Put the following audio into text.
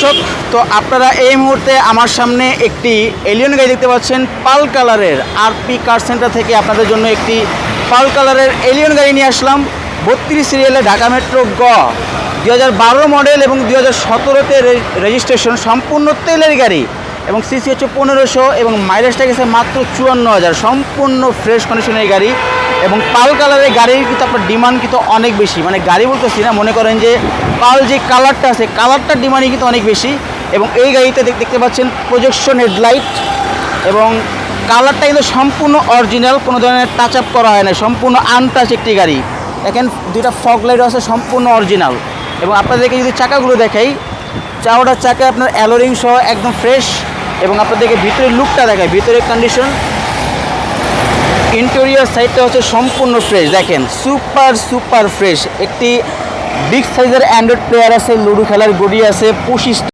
দর্শক, তো আপনারা এই মুহূর্তে আমার সামনে একটি এলিয়ন গাড়ি দেখতে পাচ্ছেন, পাল কালারের আরপি কার সেন্টার থেকে আপনাদের জন্য একটি পাল কালারের এলিয়ন গাড়ি নিয়ে আসলাম। বত্রিশ সিরিয়ালে ঢাকা মেট্রো গ দু হাজার বারো মডেল এবং দু হাজার সতেরোতে রেজিস্ট্রেশন সম্পূর্ণ তেলের গাড়ি। এবং সিসি হচ্ছে পনেরোশো এবং মাইলেজটা গেছে মাত্র চুয়ান্ন হাজার। সম্পূর্ণ ফ্রেশ কন্ডিশনের গাড়ি এবং পাল কালারের গাড়ির কিন্তু আপনার ডিমান্ড কিন্তু অনেক বেশি। মানে গাড়ি বলতেছি না, মনে করেন যে পাল যে কালারটা আছে কালারটার ডিমান্ডই কিন্তু অনেক বেশি এবং এই গাড়িতে দেখতে পাচ্ছেন প্রজেকশন হেডলাইট এবং কালারটা কিন্তু সম্পূর্ণ অরিজিনাল কোনো ধরনের টাচ আপ করা হয় না, সম্পূর্ণ আনটাচ একটি গাড়ি। দেখেন, দুইটা ফগ লাইট আছে, সম্পূর্ণ অরিজিনাল এবং আপনাদেরকে যদি চাকাগুলো দেখাই চাওয়াটার চাকা আপনার অ্যালোরিং সহ একদম ফ্রেশ এবং আপনাদেরকে ভিতরের লুকটা দেখায় ভিতরের কন্ডিশন ইন্টেরিয়ার সাইডটা হচ্ছে সম্পূর্ণ ফ্রেশ দেখেন সুপার সুপার ফ্রেশ একটি বিগ সাইজের অ্যান্ড্রয়েড প্লেয়ার আছে, লুডো খেলার গড়ি আছে পঁচিশ